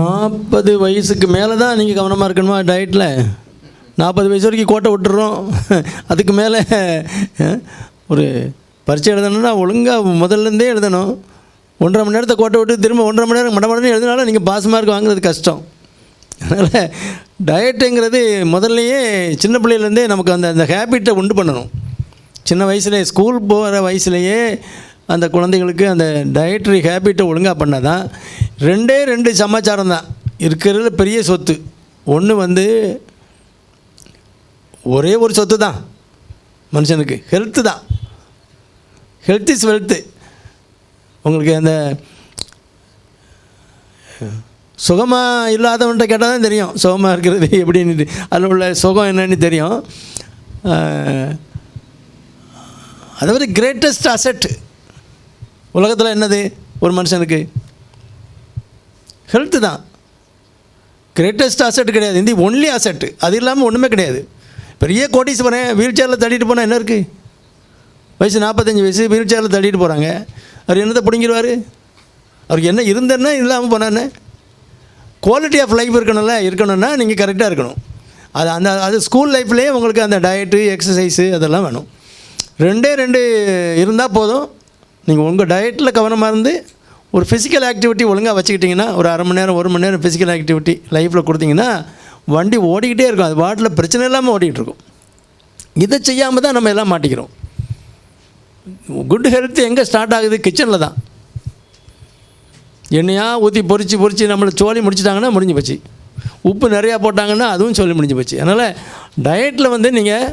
நாற்பது வயசுக்கு மேலே தான் நீங்கள் கவனமாக இருக்கணுமா டயட்டில் நாற்பது வயசு வரைக்கும் கோட்டை விட்டுறோம். அதுக்கு மேலே ஒரு பரீட்சை எழுதணும்னா ஒழுங்காக முதல்லேருந்தே எழுதணும். ஒன்றரை மணி நேரத்தை கோட்டை விட்டு திரும்ப ஒன்றரை மணி நேரம் மட எழுதினாலும் நீங்கள் பாஸ் மார்க் வாங்குறது கஷ்டம். அதனால் டயட்டுங்கிறது முதல்லையே சின்ன பிள்ளையிலேருந்தே நமக்கு அந்த அந்த ஹேபிட்டை உண்டு பண்ணணும். சின்ன வயசுலேயே ஸ்கூல் போகிற வயசுலேயே அந்த குழந்தைங்களுக்கு அந்த டயட்ரி ஹேபிட்டை ஒழுங்காக பண்ணால் தான் ரெண்டே ரெண்டு சமாச்சாரம் தான். இருக்கிறதுல பெரிய சொத்து. ஒன்று வந்து ஒரே ஒரு சொத்து தான். மனுஷனுக்கு ஹெல்த்து தான். ஹெல்த் இஸ் வெல்த்து உங்களுக்கு அந்த சுகமாக இல்லாதவன்கிட்ட கேட்டால் தான் தெரியும். சுகமாக இருக்கிறது எப்படின்னு அதில் உள்ள சுகம் என்னன்னு தெரியும். அதாவது கிரேட்டஸ்ட் அசெட் உலகத்தில் என்னது? ஒரு மனுஷனுக்கு. ஹெல்த்து தான். கிரேட்டஸ்ட் அசெட் கிடையாது. இந்தி ஒன்லி அசெட் அது இல்லாமல் ஒன்றுமே கிடையாது. பெரிய கோட்டீஸ்வரன் வீல் சேரில் தள்ளிட்டு போனால் என்ன இருக்குது வயசு நாற்பத்தஞ்சு வயசு வீல் சேரில் தள்ளிட்டு போகிறாங்க அவர் என்னத்தை பிடிங்கிடுவார்? அவருக்கு என்ன இருந்தேன்னா இல்லாமல் போனானே குவாலிட்டி ஆஃப் லைஃப் இருக்கணும்ல இருக்கணும்னா நீங்கள் கரெக்டாக இருக்கணும். அது அந்த அது ஸ்கூல் லைஃப்லேயே உங்களுக்கு அந்த டயட்டு எக்ஸசைஸு அதெல்லாம் வேணும். ரெண்டே ரெண்டு இருந்தால் போதும். நீங்கள் உங்கள் டயட்டில் கவனமாக இருந்து ஒரு ஃபிசிக்கல் ஆக்டிவிட்டி ஒழுங்காக வச்சுக்கிட்டிங்கன்னா ஒரு அரை மணி நேரம் ஒரு மணி நேரம் ஃபிசிக்கல் ஆக்டிவிட்டி லைஃப்பில் கொடுத்தீங்கன்னா வண்டி ஓடிக்கிட்டே இருக்கும். அது வாட்டில் பிரச்சனை இல்லாமல் ஓடிக்கிட்டு இருக்கும். இதை செய்யாமல் தான் நம்ம எல்லாம் மாட்டிக்கிறோம். குட் ஹெல்த் எங்கே ஸ்டார்ட் ஆகுது? கிச்சனில் தான். எண்ணெயாக ஊற்றி பொறிச்சு பொறிச்சு நம்மளை சோலி முடிச்சிட்டாங்கன்னா முடிஞ்சு போச்சு. உப்பு நிறையா போட்டாங்கன்னா அதுவும் சொல்லி முடிஞ்சு போச்சு. அதனால் டயட்டில் வந்து நீங்கள்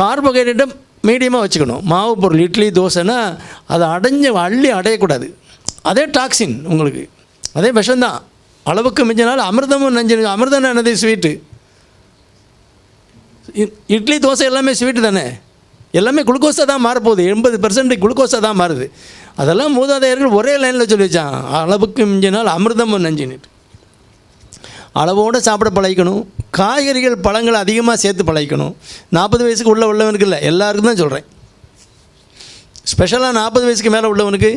கார்போஹைட்ரேட்டை மீடியமாக வச்சுக்கணும். மாவு பொருள் இட்லி தோசைன்னா அதை அடைஞ்ச அள்ளி அடையக்கூடாது. அதே டாக்ஸின் உங்களுக்கு. அதே விஷம்தான். அளவுக்கு மிஞ்சினால் அமிர்தமும் நஞ்சு அமிர்தம் என்னது? ஸ்வீட்டு இ- இட்லி தோசை எல்லாமே ஸ்வீட்டு தானே? எல்லாமே குளுக்கோஸாக தான் மாறப்போகுது. எண்பது பெர்சன்ட் குளுக்கோஸாக தான் மாறுது. அதெல்லாம் மூதாதையர்கள் ஒரே லைனில் சொல்லி வச்சான் அளவுக்கு மிஞ்சினால் அமிர்தமும் நஞ்சின்னு அளவோடு சாப்பிட பழகிக்கணும். காய்கறிகள் பழங்கள் அதிகமாக சேர்த்து பழகிக்கணும். நாற்பது வயசுக்கு உள்ள உள்ளவனுக்கு இல்லை எல்லாருக்கும் தான் சொல்கிறேன் ஸ்பெஷலாக நாற்பது வயசுக்கு மேலே உள்ளவனுக்கு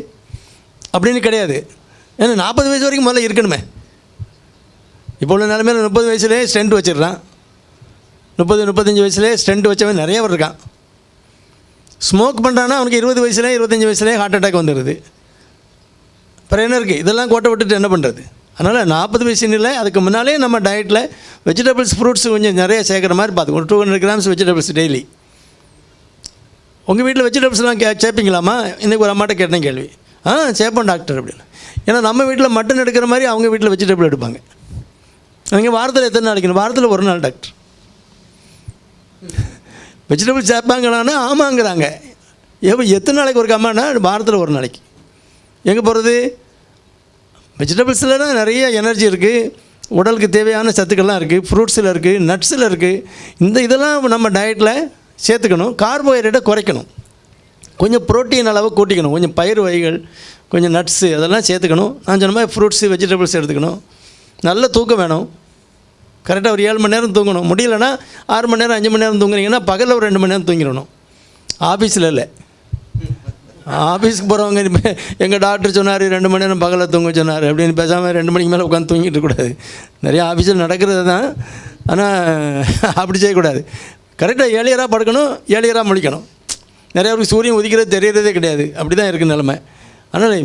அப்படின்னு கிடையாது. ஏன்னா நாற்பது வயசு வரைக்கும் முதல்ல இருக்கணுமே. இப்போ உள்ள நிலமையில முப்பது வயசுலேயே ஸ்டென்ட் வச்சிடுறான். முப்பது முப்பத்தஞ்சு வயசுலேயே ஸ்டென்ட் வச்சவன் நிறைய பேர் இருக்கான். ஸ்மோக் பண்ணுறான்னா அவனுக்கு இருபது வயசுலேயே இருபத்தஞ்சி வயசுலேயே ஹார்ட் அட்டாக் வந்துடுது. அப்புறம் என்ன இருக்குது இதெல்லாம் கோட்டை விட்டுட்டு என்ன பண்ணுறது அதனால் நாற்பது வயசு இல்லை. அதுக்கு முன்னாலே நம்ம டயட்டில் வெஜிடபிள்ஸ் ஃப்ரூட்ஸ் கொஞ்சம் நிறைய சேர்க்குற மாதிரி பார்த்துக்கணும் ஒரு two hundred grams vegetables daily உங்கள் வீட்டில் வெஜிடபிள்ஸ்லாம் கே சேர்ப்பீங்களாமா இன்றைக்கி ஒரு அம்மாட்ட கேட்டேன் கேள்வி. ஆ சேர்ப்போம் டாக்டர் அப்படின்னு. ஏன்னா நம்ம வீட்டில் மட்டன் எடுக்கிற மாதிரி அவங்க வீட்டில் வெஜிடபிள் எடுப்பாங்க. நீங்கள் வாரத்தில் எத்தனை நாளைக்கு வாரத்தில் ஒரு நாள் டாக்டர் வெஜிடபிள் சேர்ப்பாங்களான்னா ஆமாங்கிறாங்க. எவ்வளோ எத்தனை நாளைக்கு ஒரு அம்மானா வாரத்தில் ஒரு நாளைக்கு. எங்கே போகிறது வெஜிடபிள்ஸில் தான் நிறைய எனர்ஜி இருக்குது உடலுக்கு தேவையான சத்துக்கள்லாம் இருக்குது ஃப்ரூட்ஸில் இருக்குது நட்ஸில் இருக்குது இந்த இதெல்லாம் நம்ம டயட்டில் சேர்த்துக்கணும். கார்போஹைட்ரேட்டை குறைக்கணும். கொஞ்சம் புரோட்டீன் அளவு கூட்டிக்கணும். கொஞ்சம் பயிர் வகைகள் கொஞ்சம் நட்ஸு அதெல்லாம் சேர்த்துக்கணும். நான் சொன்ன மாதிரி ஃப்ரூட்ஸு வெஜிடபிள்ஸ் எடுத்துக்கணும். நல்ல தூக்கம் வேணும். கரெக்டாக ஒரு ஏழு மணி நேரம் தூங்கணும். முடியலன்னா ஆறு மணி நேரம் அஞ்சு மணி நேரம் தூங்குனீங்கன்னா பகலில் ஒரு ரெண்டு மணி நேரம் தூங்கிடணும். ஆஃபீஸில் இல்லை. ஆஃபீஸ்க்கு போகிறவங்க எங்கள் டாக்டர் சொன்னார் ரெண்டு மணி நேரம் பகலில் தூங்க சொன்னார். அப்படின்னு பேசாமல் ரெண்டு மணிக்கு மேலே உட்காந்து தூங்கிட்டு கூடாது நிறைய ஆஃபீஸில் நடக்கிறது தான். ஆனால் அப்படி செய்யக்கூடாது. கரெக்டாக ஏழியராக படுக்கணும் ஏழியராக முழிக்கணும். நிறைய பேருக்கு சூரியன் உதிக்கிறது தெரியறதே கிடையாது. அப்படி தான் இருக்குது நிலமை. அதனால்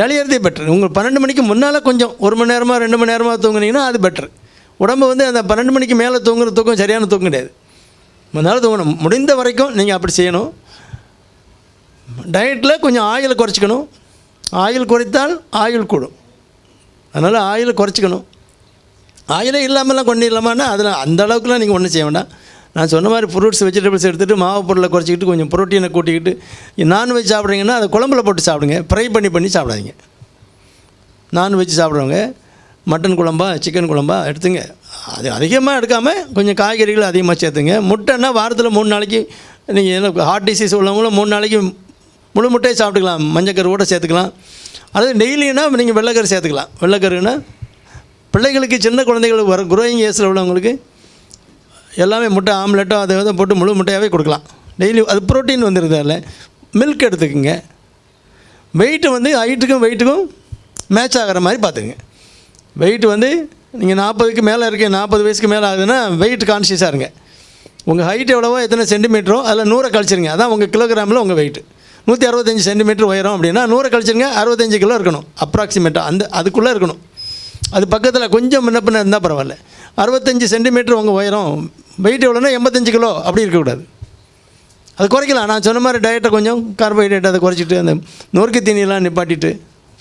ஏழையிறதே பெட்ரு உங்கள் பன்னெண்டு மணிக்கு முன்னால் கொஞ்சம் ஒரு மணி நேரமாக ரெண்டு மணி நேரமாக தூங்குனீங்கன்னா அது பெட்ரு உடம்பு வந்து அந்த பன்னெண்டு மணிக்கு மேலே தூங்குற தூக்கம் சரியான தூக்கம் கிடையாது. முன்னால் தூங்கணும். முடிந்த வரைக்கும் நீங்கள் அப்படி செய்யணும். டயட்டில் கொஞ்சம் ஆயிலை குறைச்சிக்கணும். ஆயில் குறைத்தால் ஆயில் கூடும். அதனால் ஆயிலை குறைச்சிக்கணும். ஆயிலே இல்லாமலாம் கொண்டு இல்லாமன்னா அதில் அந்த அளவுக்குலாம் நீங்கள் ஒன்றும் செய்ய வேண்டாம். நான் சொன்ன மாதிரி ஃப்ரூட்ஸ் வெஜிடபிள்ஸ் எடுத்துகிட்டு மாவு பொருளை குறைச்சிக்கிட்டு கொஞ்சம் ப்ரோட்டீனை கூட்டிக்கிட்டு நான்வெஜ் சாப்பிட்றீங்கன்னா அதை குழம்புல போட்டு சாப்பிடுங்க. ஃப்ரை பண்ணி பண்ணி சாப்பிடாதீங்க. நான்வெஜ் சாப்பிட்றவங்க மட்டன் குழம்பா சிக்கன் குழம்பா எடுத்துங்க. அது அதிகமாக எடுக்காமல் கொஞ்சம் காய்கறிகள் அதிகமாக சேர்த்துங்க. முட்டைன்னா வாரத்தில் மூணு நாளைக்கு நீங்கள் என்ன ஹார்ட் டிசீஸ் உள்ளவங்களும் மூணு நாளைக்கு முழு முட்டையை சாப்பிட்டுக்கலாம். மஞ்சக்கரு கூட சேர்த்துக்கலாம். அது டெய்லினா நீங்கள் வெள்ளைக்கரு சேர்த்துக்கலாம். வெள்ளைக்கருன்னா பிள்ளைகளுக்கு சின்ன குழந்தைகளுக்கு வர குரோயிங் ஏஸில் உள்ளவங்களுக்கு எல்லாமே முட்டை ஆம்லெட்டோ அதை இதை போட்டு முழு முட்டையாகவே கொடுக்கலாம். டெய்லி அது ப்ரோட்டீன் வந்துடுது அதில். மில்க் எடுத்துக்கோங்க. வெயிட்டு வந்து ஹைட்டுக்கும் வெயிட்டுக்கும் மேட்ச் ஆகிற மாதிரி பார்த்துங்க வெயிட் வந்து நீங்கள் நாற்பதுக்கு மேலே இருக்கீங்க நாற்பது வயசுக்கு மேலே ஆகுதுன்னா வெயிட் கான்ஷியஸாக இருங்க. உங்கள் ஹைட் எவ்வளவோ எத்தனை சென்டிமீட்டரோ அதில் நூறை கழிச்சிருங்க. அதான் உங்கள் கிலோகிராமில் உங்கள் வெயிட்டு நூற்றி அறுபத்தஞ்சு சென்டிமீட்டர் உயரம் அப்படின்னா நூறை கழிச்சிருங்க அறுபத்தஞ்சு கிலோ இருக்கணும். அப்ராக்சிமேட்டாக அந்த அதுக்குள்ளே இருக்கணும். அது பக்கத்தில் கொஞ்சம் முன்ன பின்ன இருந்தால் பரவாயில்ல. அறுபத்தஞ்சு சென்டிமீட்டர் உங்கள் உயரம் வெயிட் எவ்வளோன்னா எண்பத்தஞ்சு கிலோ அப்படி இருக்கக்கூடாது. அது குறைக்கலாம். நான் சொன்ன மாதிரி டயட்டை கொஞ்சம் கார்போஹைட்ரேட் அதை குறைச்சிட்டு அந்த நொறுக்கு தீனியெல்லாம் நிப்பாட்டிட்டு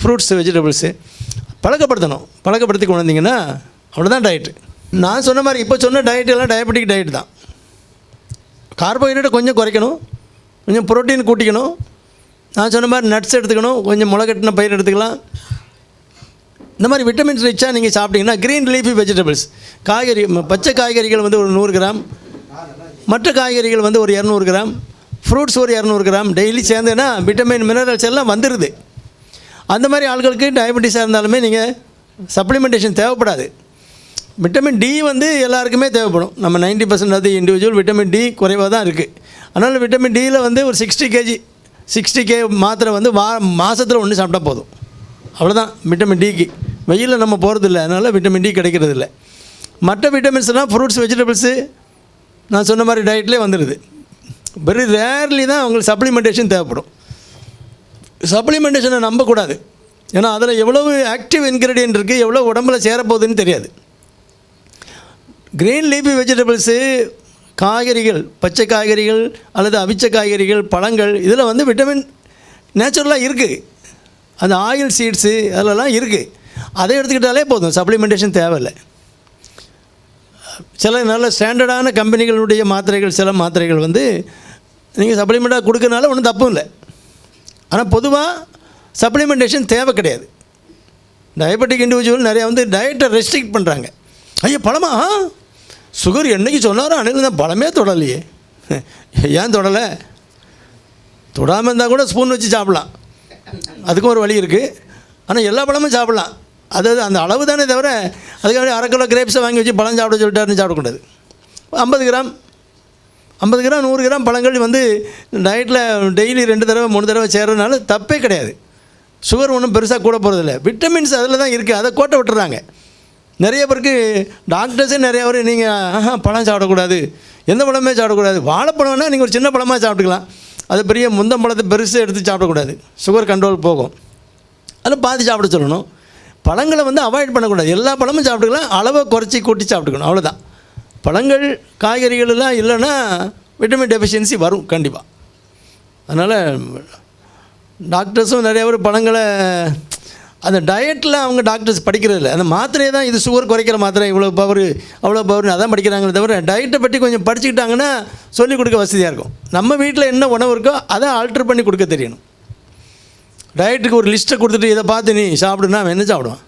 ஃப்ரூட்ஸு வெஜிடபிள்ஸு பழக்கப்படுத்தணும். பழக்கப்படுத்தி கொண்டு வந்தீங்கன்னா அவ்வளோதான் டயட்டு நான் சொன்ன மாதிரி இப்போ சொன்ன டயட் எல்லாம் டயபெட்டிக் டயட் தான். கார்போஹைட்ரேட்டை கொஞ்சம் குறைக்கணும். கொஞ்சம் புரோட்டீன் கூட்டிக்கணும். நான் சொன்ன மாதிரி நட்ஸ் எடுத்துக்கணும் கொஞ்சம் முளைக்கட்டின பயிர் எடுத்துக்கலாம். இந்த மாதிரி விட்டமின்ஸ் ரிச்சாக நீங்கள் சாப்பிட்டீங்கன்னா க்ரீன் லீஃபி வெஜிடபிள்ஸ் காய்கறி பச்சை காய்கறிகள் வந்து ஒரு நூறு கிராம். மற்ற காய்கறிகள் வந்து ஒரு இரநூறு கிராம். ஃப்ரூட்ஸ் ஒரு இரநூறு கிராம். டெய்லி சேர்ந்தேன்னா விட்டமின் மினரல்ஸ் எல்லாம் வந்துடுது அந்த மாதிரி ஆட்களுக்கு டயபெட்டிஸாக இருந்தாலுமே நீங்கள் சப்ளிமெண்டேஷன் தேவைப்படாது. விட்டமின் டி வந்து எல்லாருக்குமே தேவைப்படும். நம்ம 90% பர்சன்ட் அது இண்டிவிஜுவல் விட்டமின் டி குறைவாக தான் இருக்குது அதனால் விட்டமின் டியில் வந்து ஒரு சிக்ஸ்டி கேஜி சிக்ஸ்டி கே மாத்திரை வந்து வா மாதத்தில் ஒன்று சாப்பிட்டா போதும். அவ்வளோதான் விட்டமின் டிக்கு வெயிலில் நம்ம போகிறதில்ல அதனால் விட்டமின் டி கிடைக்கிறது இல்லை மற்ற விட்டமின்ஸ்னால் ஃப்ரூட்ஸ் வெஜிடபிள்ஸு நான் சொன்ன மாதிரி டயட்லேயே வந்துடுது வெரி ரேர்லி தான் அவங்களுக்கு சப்ளிமெண்டேஷன் தேவைப்படும். சப்ளிமெண்டேஷனை நம்பக்கூடாது. ஏன்னா அதில் எவ்வளவு ஆக்டிவ் இன்க்ரீடியன்ட் இருக்குது எவ்வளோ உடம்புல சேரப்போகுதுன்னு தெரியாது. க்ரீன் லீஃபி வெஜிடபிள்ஸு காய்கறிகள் பச்சை காய்கறிகள் அல்லது அவிச்ச காய்கறிகள் பழங்கள் இதில் வந்து விட்டமின் நேச்சுரலாக இருக்குது அந்த ஆயில் சீட்ஸு அதிலலாம் இருக்குது அதை எடுத்துக்கிட்டாலே போதும். சப்ளிமெண்டேஷன் தேவையில்லை. சில நல்ல ஸ்டாண்டர்டான கம்பெனிகளுடைய மாத்திரைகள் சில மாத்திரைகள் வந்து நீங்கள் சப்ளிமெண்ட்டாக கொடுக்கறனால ஒன்றும் தப்பும் இல்லை. ஆனால் பொதுவாக சப்ளிமெண்டேஷன் தேவை கிடையாது. டயபெட்டிக் இண்டிவிஜுவல் நிறையா வந்து டயட்டை ரெஸ்ட்ரிக்ட் பண்ணுறாங்க ஐயோ பழமா? சுகர் என்னைக்கு சொன்னாரோ அன்னைக்கு நான் பழமே தொடலையே. ஏன் தொடலை? தொடாமல் இருந்தால் கூட ஸ்பூன் வச்சு சாப்பிட்லாம். அதுக்கும் ஒரு வழி இருக்குது ஆனால் எல்லா பழமும் சாப்பிட்லாம். அதாவது அந்த அளவு தானே தவிர அதுக்காக அரை கிலோ கிரேப்ஸை வாங்கி வச்சு பழம் சாப்பிட சொல்லிட்டாருன்னு சாப்பிடக்கூடாது. ஐம்பது கிராம். ஐம்பது கிராம் நூறு கிராம் பழங்கள் வந்து டயட்டில் டெய்லி ரெண்டு தடவை மூணு தடவை சேர்றதுனால தப்பே கிடையாது. சுகர் ஒன்றும் பெருசாக கூட போகிறதில்ல விட்டமின்ஸ் அதில் தான் இருக்குது அதை கோட்டை விட்டுறாங்க. நிறைய பேருக்கு டாக்டர்ஸே நிறைய பேர் நீங்கள் பழம் சாப்பிடக்கூடாது. எந்த பழமே சாப்பிடக்கூடாது. வாழைப்பழம்னா நீங்கள் ஒரு சின்ன பழமாக சாப்பிட்டுக்கலாம். அது பெரிய முந்தம் பழத்தை பெருசு எடுத்து சாப்பிடக்கூடாது. சுகர் கண்ட்ரோல் போகும். அதில் பார்த்து சாப்பிட சொல்லணும். பழங்களை வந்து அவாய்ட் பண்ணக்கூடாது. எல்லா பழமும் சாப்பிட்டுக்கலாம். அளவை குறைச்சி கூட்டி சாப்பிட்டுக்கணும். அவ்வளோதான் பழங்கள் காய்கறிகள் எல்லாம் இல்லைன்னா விட்டமின் டெஃபிஷியன்சி வரும் கண்டிப்பாக அதனால் டாக்டர்ஸும் நிறைய பேர் பழங்களை அந்த டயட்டில் அவங்க டாக்டர்ஸ் படிக்கிறது இல்லை அந்த மாத்திரையை தான் இது சுகர் குறைக்கிற மாத்திரை இவ்வளோ பவர் அவ்வளோ பவர் அதான் படிக்கிறாங்களே தவிர டயட்டை பற்றி கொஞ்சம் படிச்சுக்கிட்டாங்கன்னா சொல்லிக் கொடுக்க வசதியாக இருக்கும். நம்ம வீட்டில் என்ன உணவு இருக்கோ அதை ஆல்ட்ரு பண்ணி கொடுக்க தெரியணும். டயட்டுக்கு ஒரு லிஸ்ட்டை கொடுத்துட்டு இதை பார்த்து நீ சாப்பிடுனா அவன் என்ன சாப்பிடுவான்?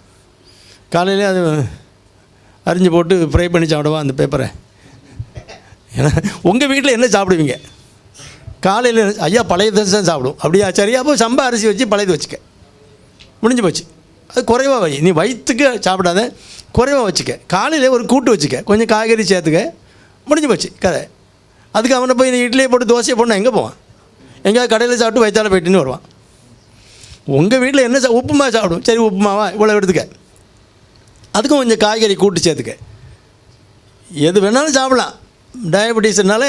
காலையில் அது அரிஞ்சு போட்டு ஃப்ரை பண்ணி சாப்பிடுவான் அந்த பேப்பரை ஏன்னா உங்கள் வீட்டில் என்ன சாப்பிடுவீங்க? காலையில் ஐயா பழைய தான் சாப்பிடும். அப்படியா சரியா அப்போ சம்பா அரிசி வச்சு பழையது வச்சுக்க. முடிஞ்சு போச்சு. அது குறைவாக வை நீ வயிற்றுக்கு சாப்பிடாத குறைவாக வச்சுக்க. காலையில் ஒரு கூட்டு வச்சுக்க. கொஞ்சம் காய்கறி சேர்த்துக்க. முடிஞ்சு போச்சு கதை. அதுக்கு அவனை போய் நீ இட்லியை போட்டு தோசையை போடணும் எங்கே போவான்? எங்கேயாவது கடையில் சாப்பிட்டு வயிற்றால போயிட்டுன்னு வருவான். உங்கள் வீட்டில் என்ன சா உப்புமா சாப்பிடும்? சரி உப்புமாவா? இவ்வளோ எடுத்துக்க. அதுக்கும் கொஞ்சம் காய்கறி கூட்டு சேர்த்துக்க. எது வேணாலும் சாப்பிடலாம். டயபெட்டிஸ்னால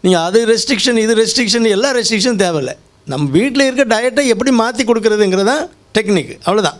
நீங்கள் அது ரெஸ்ட்ரிக்ஷன் இது ரெஸ்ட்ரிக்ஷன் எல்லா ரெஸ்ட்ரிக்ஷனும் தேவையில்லை. நம்ம வீட்டில் இருக்க டயட்டை எப்படி மாற்றி கொடுக்குறதுங்கிறதான் டெக்னிக் அவ்வளோதான்